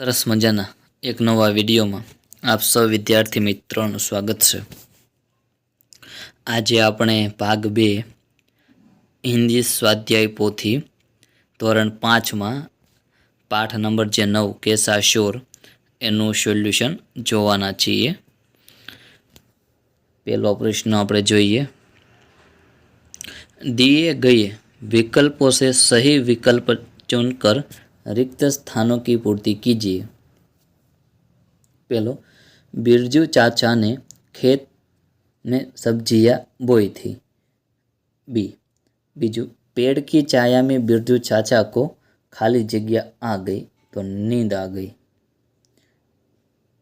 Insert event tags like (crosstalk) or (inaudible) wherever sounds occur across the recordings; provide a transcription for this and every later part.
સરસ મજાના એક નવા વિડીયોમાં આપ સૌ વિદ્યાર્થી મિત્રોનું સ્વાગત છે. આજે આપણે ભાગ બે હિન્દી સ્વાધ્યાય પોથી ધોરણ પાંચમાં પાઠ નંબર જે નવ કેસા શ્યોર એનું સોલ્યુશન જોવાના છીએ. પહેલો પ્રશ્ન આપણે જોઈએ. દીએ ગયે વિકલ્પો સે સહી વિકલ્પ ચૂન કર रिक्त स्थानों की पूर्ति कीजिए। पहलो, बिरजू चाचा ने खेत में सब्ज़ियाँ बोई थी। बी, बीजू पेड़ की छाया में बिरजू चाचा को खाली जगह आ गई तो नींद आ गई।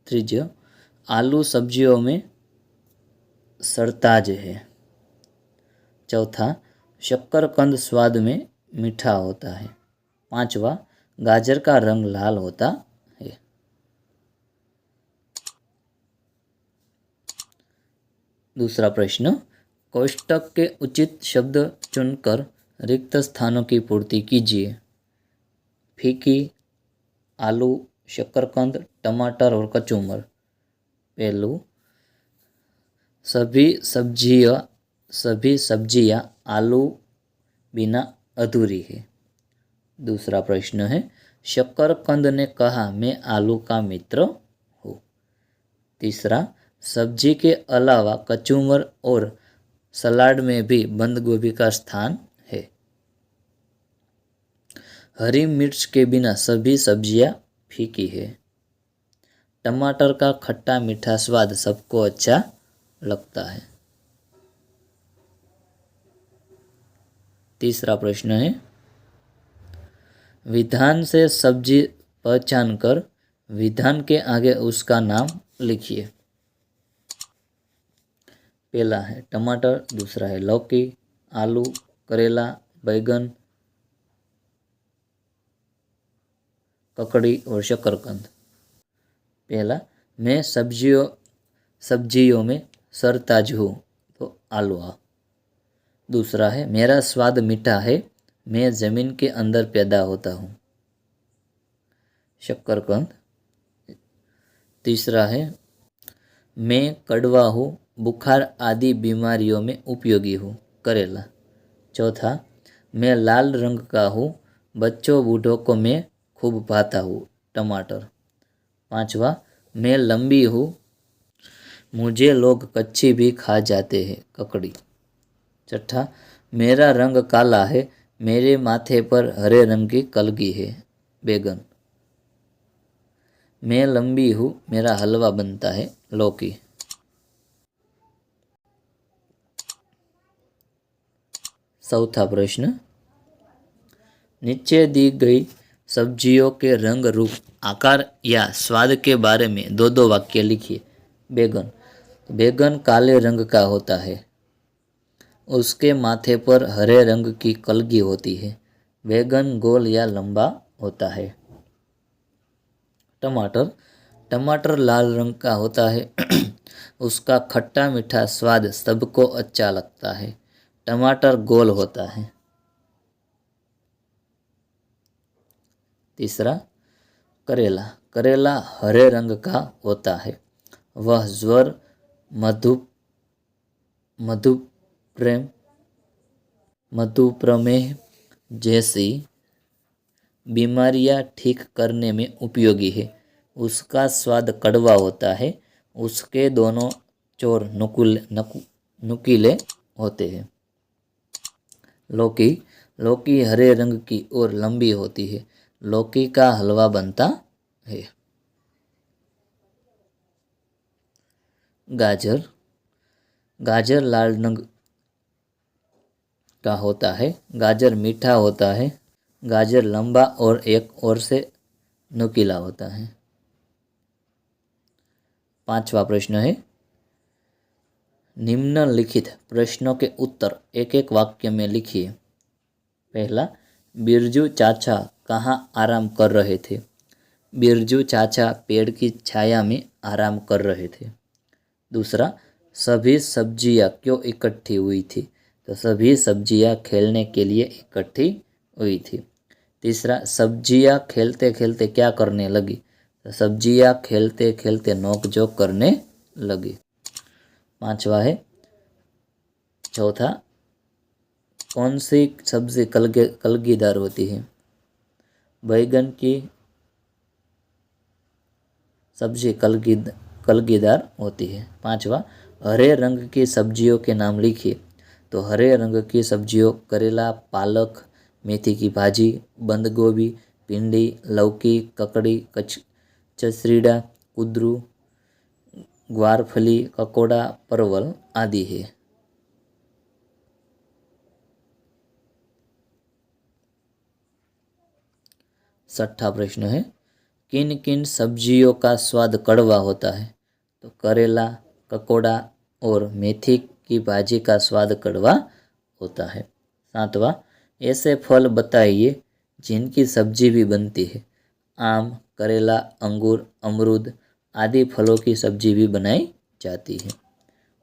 त्रीजो, आलू सब्जियों में सरताज है। चौथा, शक्करकंद स्वाद में मीठा होता है। पांचवा गाजर का रंग लाल होता है। दूसरा प्रश्न कोष्टक के उचित शब्द चुनकर रिक्त स्थानों की पूर्ति कीजिए। फीकी, आलू शक्करकंद टमाटर और कचूमर। पहलू, सभी सब्ज़ियाँ सभी सब्ज़ियाँ आलू बिना अधूरी है। दूसरा प्रश्न है, शक्करकंद ने कहा, मैं आलू का मित्र हूँ। तीसरा, सब्ज़ी के अलावा कचूमर और सलाड में भी बंद गोभी का स्थान है। हरी मिर्च के बिना सभी सब्ज़ियाँ फीकी है। टमाटर का खट्टा मीठा स्वाद सबको अच्छा लगता है। तीसरा प्रश्न है विधान से सब्ज़ी पहचान कर विधान के आगे उसका नाम लिखिए। पहला है टमाटर, दूसरा है लौकी, आलू, करेला, बैगन, ककड़ी और शकरकंद। पहला, मैं सब्जियों सब्जियों में सरताज हूँ तो आलू। आ दूसरा है, मेरा स्वाद मीठा है मैं ज़मीन के अंदर पैदा होता हूँ। शक्करकंद। तीसरा है, मैं कड़वा हूँ, बुखार आदि बीमारियों में उपयोगी हूँ, करेला। चौथा, मैं लाल रंग का हूँ, बच्चों बूढ़ों को मैं खूब भाता हूँ, टमाटर। पांचवा, मैं लंबी हूँ, मुझे लोग कच्ची भी खा जाते हैं, ककड़ी। छठा, मेरा रंग काला है मेरे माथे पर हरे रंग की कलगी है बैगन मैं लंबी हूँ, मेरा हलवा बनता है, लौकी। चौथा प्रश्न। नीचे दी गई सब्जियों के रंग रूप, आकार या स्वाद के बारे में दो दो वाक्य लिखिए बैगन बैगन काले रंग का होता है। उसके माथे पर हरे रंग की कलगी होती है। बैगन गोल या लंबा होता है। टमाटर। टमाटर लाल रंग का होता है। (clears throat) उसका खट्टा मीठा स्वाद सबको अच्छा लगता है। टमाटर गोल होता है। तीसरा, करेला। करेला हरे रंग का होता है। वह ज्वर, मधु मधु प्रेम। मधुप्रमेह जैसी बीमारियाँ ठीक करने में उपयोगी है। उसका स्वाद कड़वा होता है। उसके दोनों चोर नुकुल नकु, नुकीले होते हैं। लौकी लौकी हरे रंग की और लंबी होती है। लौकी का हलवा बनता है। गाजर गाजर लाल रंग का होता है। गाजर मीठा होता है। गाजर लंबा और एक ओर से नुकीला होता है। पांचवा प्रश्न है। निम्नलिखित प्रश्नों के उत्तर एक एक वाक्य में लिखिए। पहला, बिरजू चाचा कहाँ आराम कर रहे थे? बिरजू चाचा पेड़ की छाया में आराम कर रहे थे। दूसरा, सभी सब्ज़ियाँ क्यों इकट्ठी हुई थी? तो सभी सब्ज़ियाँ खेलने के लिए इकट्ठी हुई थी। तीसरा, सब्ज़ियाँ खेलते खेलते क्या करने लगी? तो सब्ज़ियाँ खेलते खेलते नोकझोंक करने लगी। पांचवा है। चौथा कौन सी सब्ज़ी कलगे, कलगीदार होती है? बैगन की सब्ज़ी कलगी कलगीदार होती है। पांचवा, हरे रंग की सब्जियों के नाम लिखिए। तो हरे रंग की सब्जियों, करेला, पालक, मेथी की भाजी, बंद गोभी, भिंडी, लौकी, ककड़ी कच चसरीडा कुद्रू, ग्वारफली, ककोड़ा, परवल आदि है। छठा प्रश्न है किन किन सब्जियों का स्वाद कड़वा होता है? तो करेला, ककोड़ा और मेथी की भाजी का स्वाद कड़वा होता है। सातवां, ऐसे फल बताइए जिनकी सब्ज़ी भी बनती है। आम, करेला, अंगूर, अमरूद आदि फलों की सब्ज़ी भी बनाई जाती है।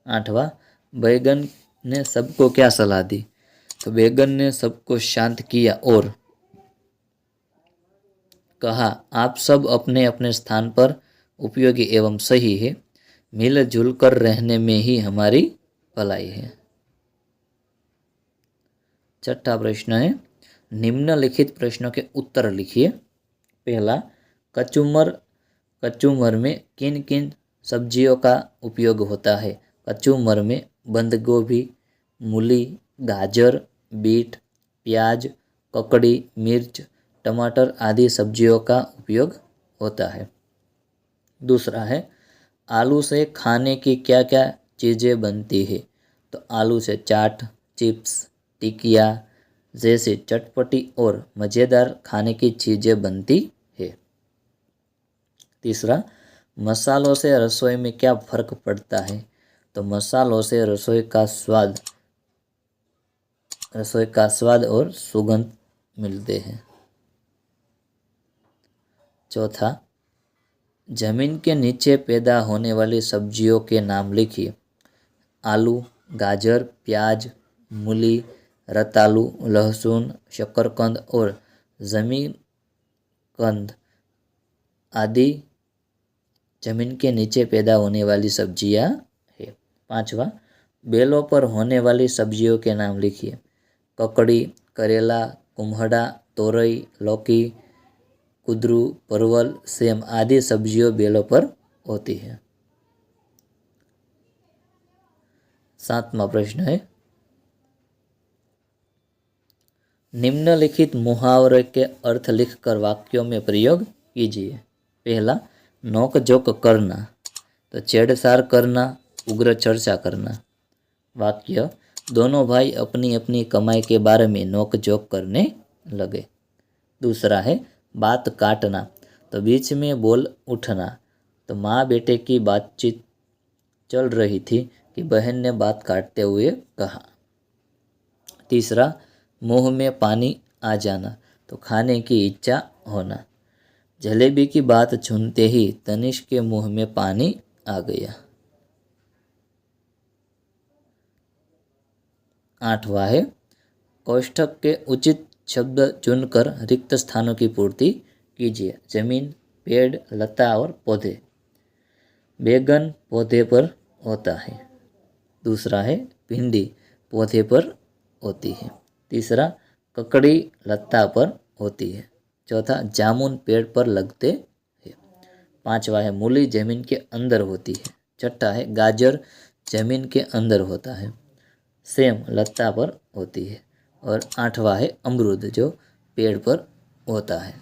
आठवां, बैगन ने सबको क्या सलाह दी? तो बैगन ने सबको शांत किया और कहा, आप सब अपने अपने स्थान पर उपयोगी एवं सही है। मिलजुल कर रहने में ही हमारी भलाई है। छठा प्रश्न है। निम्नलिखित प्रश्नों के उत्तर लिखिए। पहला, कचुमर कचुमर में किन किन सब्जियों का उपयोग होता है? कचुमर में बंद गोभी, मूली, गाजर, बीट, प्याज, ककड़ी, मिर्च, टमाटर आदि सब्जियों का उपयोग होता है। दूसरा है, आलू से खाने की क्या क्या चीज़ें बनती है। तो आलू से चाट, चिप्स, टिकिया जैसी चटपटी और मज़ेदार खाने की चीज़ें बनती है। तीसरा, मसालों से रसोई में क्या फ़र्क पड़ता है? तो मसालों से रसोई का स्वाद, रसोई का स्वाद और सुगंध मिलते हैं। चौथा, ज़मीन के नीचे पैदा होने वाली सब्जियों के नाम लिखिए। आलू, गाजर, प्याज, मूली, रतालू, लहसुन शकरकंद और ज़मीन कंद आदि ज़मीन के नीचे पैदा होने वाली सब्ज़ियाँ है। पांचवा, बेलों पर होने वाली सब्जियों के नाम लिखिए। ककड़ी, करेला, कुम्हड़ा, तोरई, लौकी, कुद्रू, परवल, सेम आदि सब्जियों बेलों पर होती है। सातवा प्रश्न है। निम्नलिखित मुहावरे के अर्थ लिखकर वाक्यों में प्रयोग कीजिए। पहला नोक जोक करना तो छेड़छाड़ करना, उग्र चर्चा करना। वाक्य, दोनों भाई अपनी अपनी कमाई के बारे में नोक जोक करने लगे। दूसरा है, बात काटना तो बीच में बोल उठना तो माँ बेटे की बातचीत चल रही थी कि बहन ने बात काटते हुए कहा, तीसरा, मुँह में पानी आ जाना तो खाने की इच्छा होना। जलेबी की बात सुनते ही तनिष के मुँह में पानी आ गया। आठवा है, कोष्ठक के उचित शब्द चुनकर रिक्त स्थानों की पूर्ति कीजिए। ज़मीन, पेड़, लता और पौधे। बैगन पौधे पर होता है। दूसरा है भिंडी पौधे पर होती है। तीसरा, ककड़ी लता पर होती है। चौथा, जामुन पेड़ पर लगते हैं। पांचवा है मूली, ज़मीन के अंदर होती है। छठा है गाजर, ज़मीन के अंदर होता है। सेम लता पर होती है। और आठवां है अमरूद, जो पेड़ पर होता है।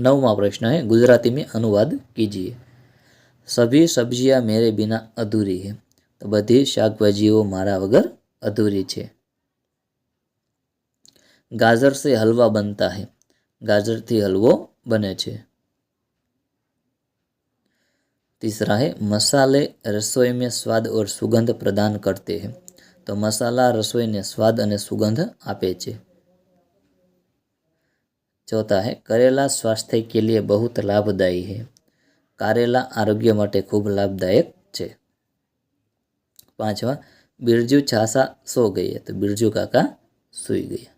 नौवा प्रश्न है, गुजराती में अनुवाद कीजिए। सभी सब्ज़ियाँ मेरे बिना अधूरी है। तो बधी શાકભાજીઓ મારા વગર અધૂરી છે गाजर से हलवा बनता है गाजर थी हलवो बने छे तीसरा है मसाले रसोई में स्वाद और सुगंध प्रदान करते हैं તો મસાલા રસોઈને સ્વાદ અને સુગંધ આપે છે चौथा है करेला स्वास्थ्य के लिए बहुत लाभदायी है कारेला आरोग्य માટે ખૂબ લાભદાયક છે पांचवा, बिरजू छासा सो गई है तो बिरजू काका सोई गया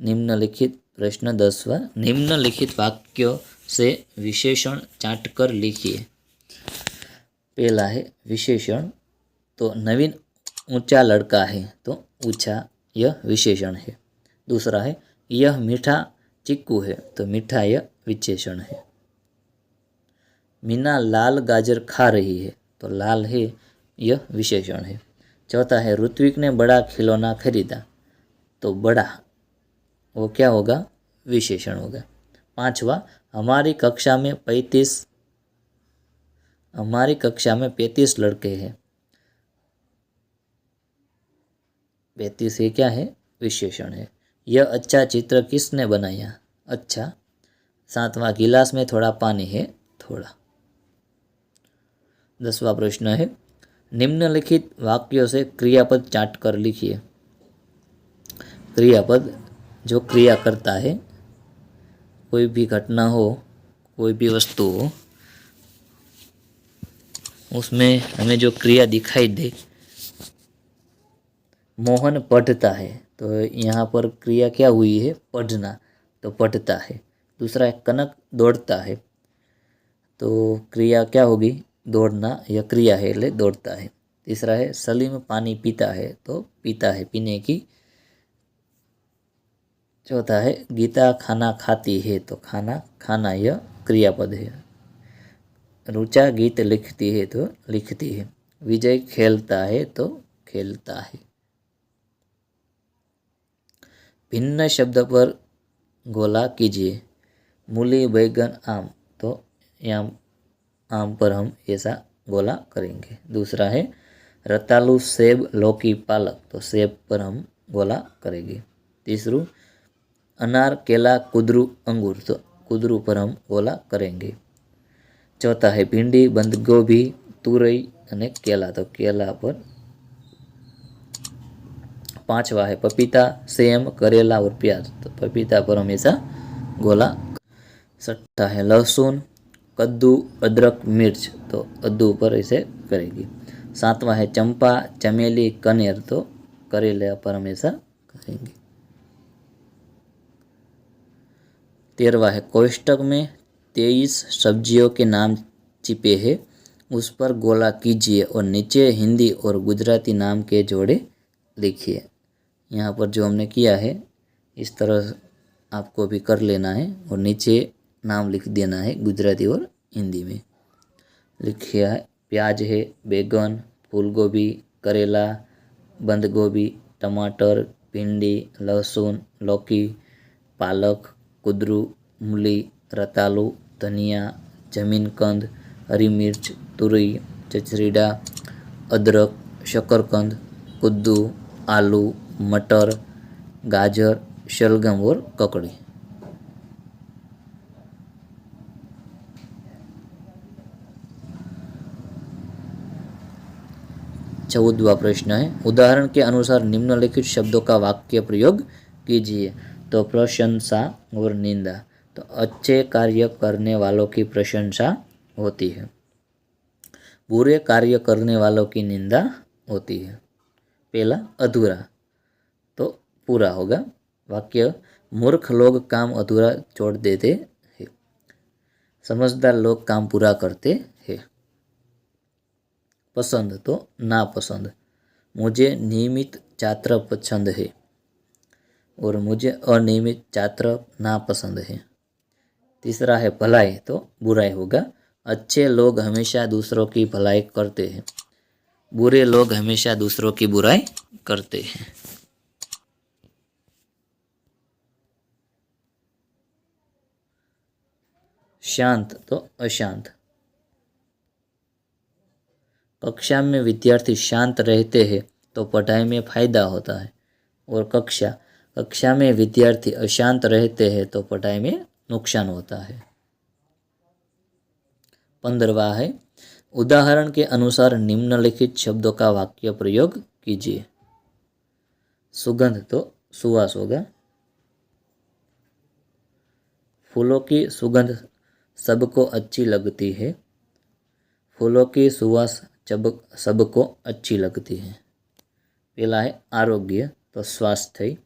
निम्नलिखित प्रश्न दसवा, निम्नलिखित वाक्यों से विशेषण चाट कर लिखिए। पहला है विशेषण तो नवीन ऊँचा लड़का है तो ऊँचा यह विशेषण है। दूसरा है, यह मीठा चिक्कू है तो मीठा यह विशेषण है। मीना लाल गाजर खा रही है तो लाल है यह विशेषण है। चौथा है ऋत्विक ने बड़ा खिलौना खरीदा तो बड़ा, वो क्या होगा? विशेषण होगा। पांचवा, हमारी कक्षा में पैंतीस, हमारी कक्षा में पैंतीस लड़के हैं। पैंतीस ये क्या है? विशेषण है। यह अच्छा चित्र किसने बनाया? अच्छा सातवां गिलास में थोड़ा पानी है, थोड़ा। दसवा प्रश्न है निम्नलिखित वाक्यों से क्रियापद चाट कर लिखिए। क्रियापद जो क्रिया करता है, कोई भी घटना हो, कोई भी वस्तु हो, उसमें हमें जो क्रिया दिखाई दे, मोहन पढ़ता है तो यहाँ पर क्रिया क्या हुई है? पढ़ना तो पढ़ता है। दूसरा है, कनक दौड़ता है तो क्रिया क्या होगी? दौड़ना यह क्रिया है, ले दौड़ता है। तीसरा है, सलीम पानी पीता है तो पीता है। पीने की चौथा है, गीता खाना खाती है तो खाना खाना यह क्रियापद है। रुचा गीत लिखती है तो लिखती है। विजय खेलता है तो खेलता है। भिन्न शब्द पर गोला कीजिए। मूली, बैगन, आम तो यहाँ आम पर हम ऐसा गोला करेंगे। दूसरा है, रतालू सेब लौकी पालक तो सेब पर हम गोला करेंगे। तीसरू, अनार, केला, कुदरू, अंगूर तो कुदरू पर हम गोला करेंगे। चौथा है, भिंडी बंद गोभी तुरई અને केला तो केला पर पांचवा है, पपीता, सेम, करेला और प्याज तो पपीता पर हमेशा गोला छठा है, लहसुन कद्दू, अदरक, मिर्च तो अद्दू पर इसे करेगी। सातवां है चंपा, चमेली, कनेर तो करेले पर हमेशा करेंगे। तेरवा है कोष्टक में तेईस सब्जियों के नाम छिपे हैं, उस पर गोला कीजिए और नीचे हिंदी और गुजराती नाम के जोड़े लिखिए। यहाँ पर जो हमने किया है, इस तरह आपको भी कर लेना है और नीचे नाम लिख देना है गुजराती और हिंदी में। लिखिए है, प्याज है, बैगन फूल गोभी करेला बंद गोभी टमाटर, भिंडी, लहसुन, लौकी, पालक, कुदरू, मूली, रतालू, धनिया, ज़मीन कंद, हरी मिर्च तुरई चचरीडा, अदरक, शकरकंद, कुद्दू, आलू, मटर, गाजर, शलगम और ककड़ी। चौदवा प्रश्न है। उदाहरण के अनुसार निम्नलिखित शब्दों का वाक्य प्रयोग कीजिए। तो प्रशंसा और निंदा। तो अच्छे कार्य करने वालों की प्रशंसा होती है। बुरे कार्य करने वालों की निंदा होती है। पहला, अधूरा। तो पूरा होगा। वाक्य, मूर्ख लोग काम अधूरा छोड़ देते हैं। समझदार लोग काम पूरा करते पसंद तो नापसंद मुझे नियमित छात्र पसंद है और मुझे अनियमित छात्र नापसंद है। तीसरा है भलाई तो बुराई होगा। अच्छे लोग हमेशा दूसरों की भलाई करते हैं। बुरे लोग हमेशा दूसरों की बुराई करते हैं। शांत तो अशांत। कक्षा में विद्यार्थी शांत रहते हैं तो पढ़ाई में फ़ायदा होता है। और कक्षा कक्षा में विद्यार्थी अशांत रहते हैं तो पढ़ाई में नुकसान होता है। पंद्रवा है, उदाहरण के अनुसार निम्नलिखित शब्दों का वाक्य प्रयोग कीजिए। सुगंध तो सुवास होगा। फूलों की सुगंध सबको अच्छी लगती है। फूलों की सुवास जब सबको अच्छी लगती है पहला है आरोग्य तो स्वास्थ्य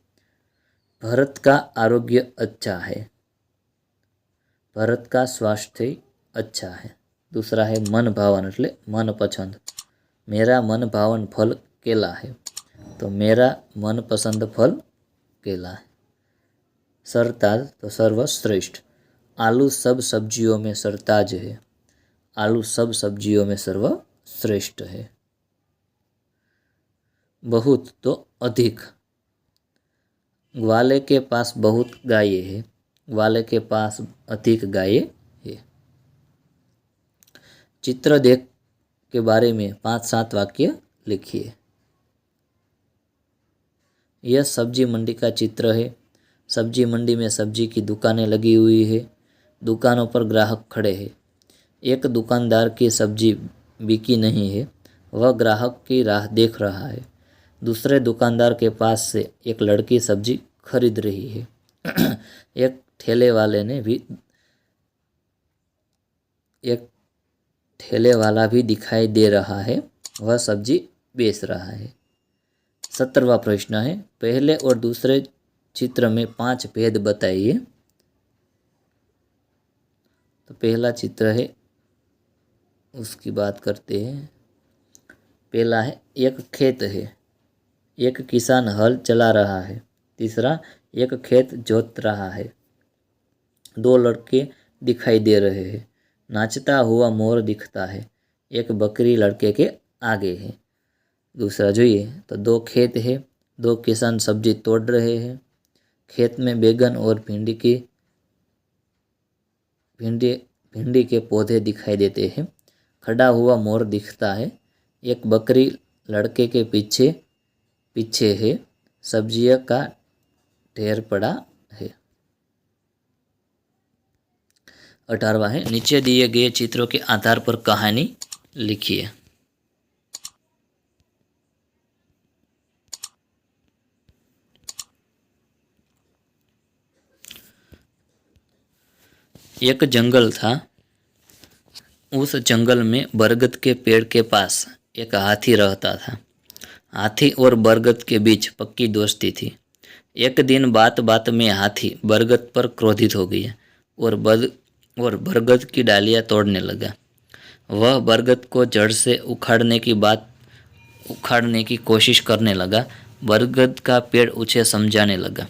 भरत का आरोग्य अच्छा है भरत का स्वास्थ्य अच्छा है दूसरा है मन भावन એટલે मनपसंद मेरा मन भावन फल केला है तो मेरा मनपसंद फल केला है सरताज तो सर्वश्रेष्ठ आलू सब सब्जियों में सरताज है आलू सब सब्जियों में सर्वश्रेष्ठ है। बहुत तो अधिक। ग्वाले के पास बहुत गाय है। ग्वाले के पास अधिक गाय है। चित्र देख के बारे में पाँच सात वाक्य लिखिए। यह सब्ज़ी मंडी का चित्र है। सब्ज़ी मंडी में सब्ज़ी की दुकानें लगी हुई है। दुकानों पर ग्राहक खड़े हैं। एक दुकानदार की सब्ज़ी बिकी नहीं है। वह ग्राहक की राह देख रहा है। दूसरे दुकानदार के पास से एक लड़की सब्ज़ी खरीद रही है। (clears throat) एक ठेले वाले ने भी, एक ठेले वाला भी दिखाई दे रहा है। वह सब्ज़ी बेच रहा है। सत्तरवा प्रश्न है। पहले और दूसरे चित्र में पाँच भेद बताइए। तो पहला चित्र है उसकी बात करते हैं पहला है एक खेत है एक किसान हल चला रहा है तीसरा एक खेत जोत रहा है दो लड़के दिखाई दे रहे हैं नाचता हुआ मोर दिखता है एक बकरी लड़के के आगे है दूसरा જોઈએ तो दो खेत है दो किसान सब्जी तोड़ रहे हैं खेत में बैगन और भिंडी की भिंडी भिंडी के पौधे दिखाई देते हैं खड़ा हुआ मोर दिखता है। एक बकरी लड़के के पीछे पीछे है। सब्जियों का ढेर पड़ा है। अठारवा है, नीचे दिए गए चित्रों के आधार पर कहानी लिखिए। एक जंगल था। उस जंगल में बरगद के पेड़ के पास एक हाथी रहता था। हाथी और बरगद के बीच पक्की दोस्ती थी। एक दिन बात बात में हाथी बरगद पर क्रोधित हो गया और बद, और बरगद की डालियाँ तोड़ने लगा। वह बरगद को जड़ से उखाड़ने की बात, उखाड़ने की कोशिश करने लगा। बरगद का पेड़ उसे समझाने लगा,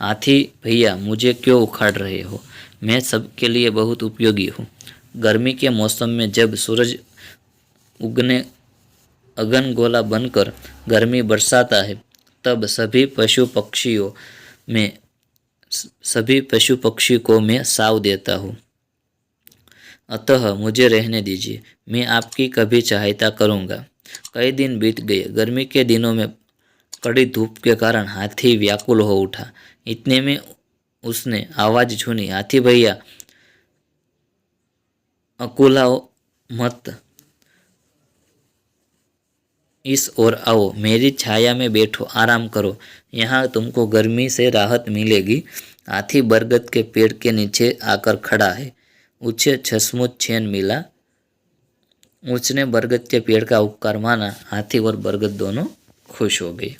हाथी भैया, मुझे क्यों उखाड़ रहे हो? मैं सबके लिए बहुत उपयोगी हूँ। गर्मी के मौसम में जब सूरज उगने, अगन गोला बनकर गर्मी बरसाता है, तब सभी पशु पक्षियों में, सभी पशु पक्षी को मैं साव देता हूँ। अतः मुझे रहने दीजिए, मैं आपकी कभी सहायता करूँगा। कई दिन बीत गए, गर्मी के दिनों में कड़ी धूप के कारण हाथी व्याकुल हो उठा। इतने में उसने आवाज़ सुनी हाथी भैया अकुला मत। इस ओर आओ, मेरी छाया में बैठो, आराम करो। यहाँ तुमको गर्मी से राहत मिलेगी। हाथी बरगद के पेड़ के नीचे आकर खड़ा है। उसे छसमुच छेन मिला। उसने बरगद के पेड़ का उपकार माना। हाथी और बरगद दोनों खुश हो गए।